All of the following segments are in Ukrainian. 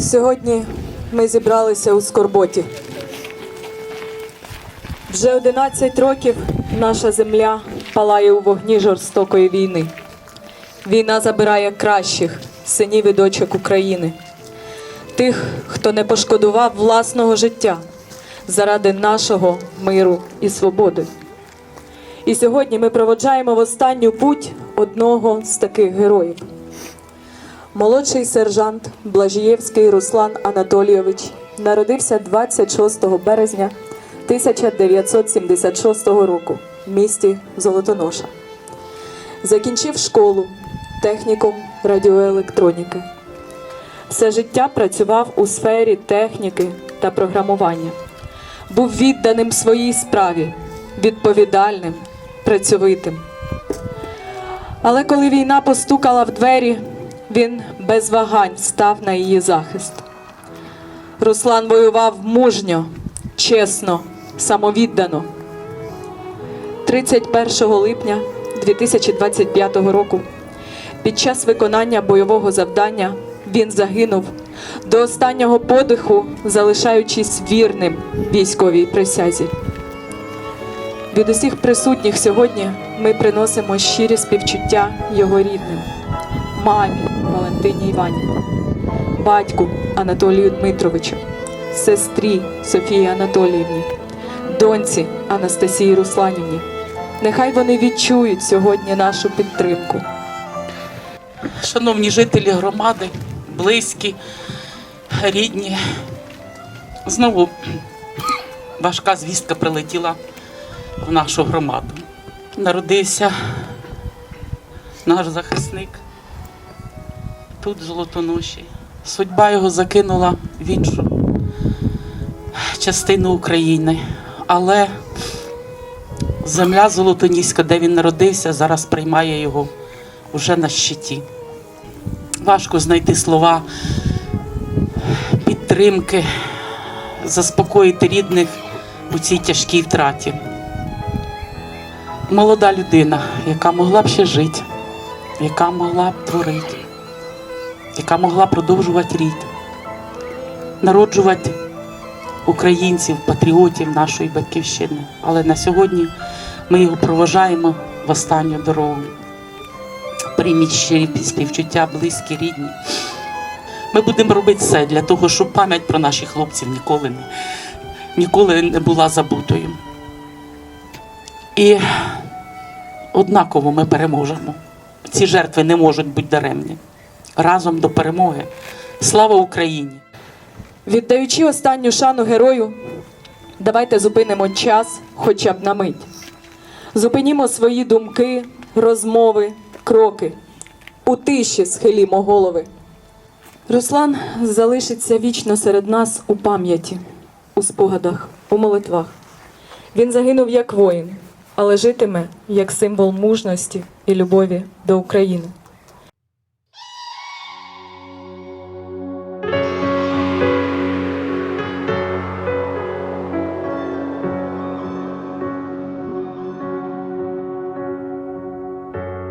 Сьогодні ми зібралися у Скорботі. Вже 11 років наша земля палає у вогні жорстокої війни. Війна забирає кращих синів і дочок України, тих, хто не пошкодував власного життя заради нашого миру і свободи. І сьогодні ми проводжаємо в останню путь одного з таких героїв. Молодший сержант Блажієвський Руслан Анатолійович народився 26 березня 1976 року в місті Золотоноша. Закінчив школу, технікум радіоелектроніки. Все життя працював у сфері техніки та програмування. Був відданим своїй справі, відповідальним, працьовитим. Але коли війна постукала в двері, він без вагань став на її захист. Руслан воював мужньо, чесно, самовіддано. 31 липня 2025 року під час виконання бойового завдання він загинув до останнього подиху, залишаючись вірним військовій присязі. Від усіх присутніх сьогодні ми приносимо щирі співчуття його рідним, мамі Валентині Іванівні, батьку Анатолію Дмитровичу, сестрі Софії Анатоліївні, доньці Анастасії Русланівні. Нехай вони відчують сьогодні нашу підтримку. Шановні жителі громади, близькі, рідні. Знову важка звістка прилетіла в нашу громаду. Народився наш захисник тут, Золотоноші. Судьба його закинула в іншу частину України. Але земля Золотоніська, де він народився, зараз приймає його вже на щиті. Важко знайти слова підтримки, заспокоїти рідних у цій тяжкій втраті. Молода людина, яка могла б ще жити, яка могла б творити, яка могла продовжувати рід, народжувати українців, патріотів нашої батьківщини. Але на сьогодні ми його проважаємо в останню дорогу прийміть щирі близькі, рідні. Ми будемо робити все для того, щоб пам'ять про наших хлопців ніколи не, ніколи не була забутою. І однаково ми переможемо. Ці жертви не можуть бути даремні. Разом до перемоги. Слава Україні! Віддаючи останню шану герою, давайте зупинимо час хоча б на мить. Зупинімо свої думки, розмови, кроки. У тиші схилімо голови. Руслан залишиться вічно серед нас у пам'яті, у спогадах, у молитвах. Він загинув як воїн, але житиме як символ мужності і любові до України.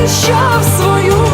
пішов свою.